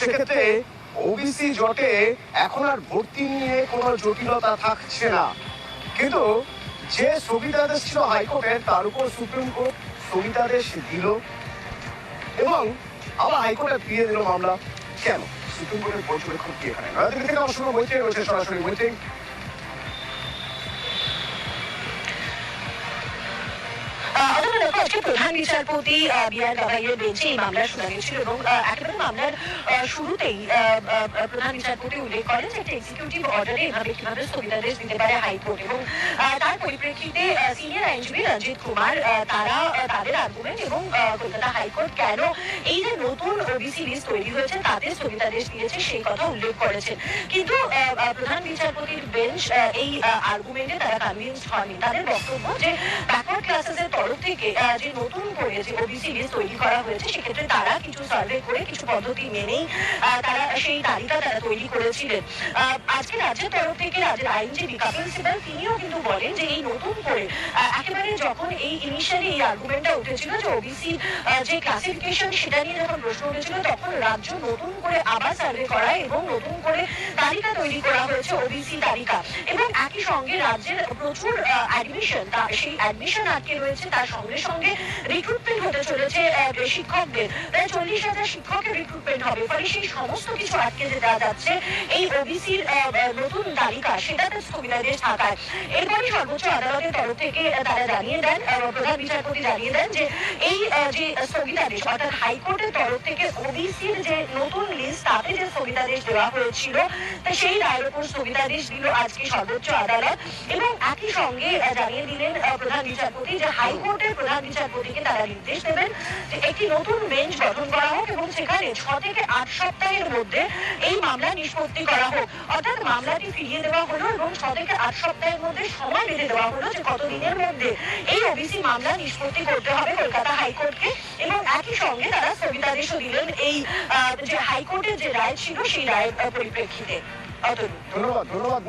সেক্ষেত্রে ওবিসি জোটে এখন আর ভর্তি নিয়ে কোনো জটিলতা থাকছে না। কিন্তু যে স্থগিতাদেশ ছিল হাইকোর্টের তার উপর সুপ্রিম কোর্ট স্থগিতাদেশ দিল। এবং আবার হাইকোর্টে ফিরিয়ে দিল মামলা। কেন? সুপ্রিম কোর্টের পর্যবেক্ষণ কি এখানে? থেকে আমার সঙ্গে রয়েছে সরাসরি। মৈত্রী দেখো আজকে প্রধান বিচারপতি বি গাভাইয়ের বেঞ্চে এই মামলার শুনানি ছিল এবং একেবারে মামলার শুরুতেই প্রধান বিচারপতি উল্লেখ করেন যে একটা এক্সিকিউটিভ অর্ডারে এভাবে কীভাবে স্থগিতাদেশ দিতে পারে হাইকোর্ট এবং তার পরিপ্রেক্ষিতে সিনিয়র আইনজীবী রঞ্জিত কুমার তারা তাদের আর্গুমেন্ট এবং কলকাতা হাইকোর্ট কেন এই যে নতুন ওবিসি লিস্ট তৈরি হয়েছে, তাতে স্থগিতাদেশ দিয়েছে সেই কথা উল্লেখ করেছেন। কিন্তু প্রধান বিচারপতির বেঞ্চ এই আর্গুমেন্টে তারা কনভিন্সড হয়নি তাদের বক্তব্য যে ব্যাকওয়ার্ড ক্লাসেসের তরফ থেকে যে নতুন করে যে ওবিসি লিস্ট তৈরি করা হয়েছে, সেক্ষেত্রে তারা কিছু সার্ভে করে কিছু পদ্ধতি মেনেই তারা সেই তালিকা তারা তৈরি করেছিলেন। আজকে রাজ্যের তরফ থেকে রাজ্যের আইনজীবী কপিল সিবাল, তিনিও কিন্তু বলেন যে এই নতুন করে একেবারে যখন এই ইনিশিয়ালি এই আর্গুমেন্টটা উঠেছিল যে ওবিসি যে ক্লাসিফিকেশন সেটা নিয়ে যখন প্রশ্ন উঠেছিল, তখন রাজ্য নতুন করে আবার সার্ভে করা এবং নতুন করে তালিকা তৈরি করা হয়েছে ওবিসি তালিকা। এবং একই সঙ্গে রাজ্যের প্রচুর অ্যাডমিশন সেই অ্যাডমিশন আটকে রয়েছে, তার সঙ্গে সঙ্গে রিক্রুটমেন্ট হতে চলেছে শিক্ষকদের। প্রায় চল্লিশ হাজার শিক্ষকের রিক্রুটমেন্ট হবে। ফলে সেই সমস্ত কিছু আটকে দেওয়া যাচ্ছে এই ওবিসির নতুন তালিকা। সেটাতে স্থগিতাদেশ থাকায়। এরপরই সর্বোচ্চ আদালতের তরফ থেকে তারা জানিয়ে দেন প্রধান বিচারপতি জানিয়ে দেন যে এই যে স্থগিতাদেশ, অর্থাৎ হাইকোর্টের তরফ থেকে ওবিসির যে নতুন লিস্ট তাতে যে স্থগিতাদেশ দেওয়া হয়েছিল, তা সেই রায়ের উপর স্থগিতাদেশ দিল আজকে সর্বোচ্চ আদালত। এবং একই সঙ্গে জানিয়ে দিলেন প্রধান বিচারপতি যে হাইকোর্টের প্রধান বিচারপতিকে তারা নির্দেশ দেবেন যে একটি নতুন বেঞ্চ গঠন করা হোক এবং সেখানে ছ থেকে আট সপ্তাহের মধ্যে এই মামলা নিষ্পত্তি করা হোক। অর্থাৎ মামলাটি ফিরিয়ে দেওয়া হলো এবং ছ থেকে আট সপ্তাহের মধ্যে সময় বেঁধে দেওয়া হলো যে কত দিনের মধ্যে এই ওবিসি মামলা নিষ্পত্তি করতে হবে কলকাতা হাইকোর্টকে এবং একই সঙ্গে তারা স্থগিতাদেশও দিলেন এই যে হাইকোর্টের যে রায় ছিল সেই রায়ের পরিপ্রেক্ষিতে। ধন্যবাদ ধন্যবাদ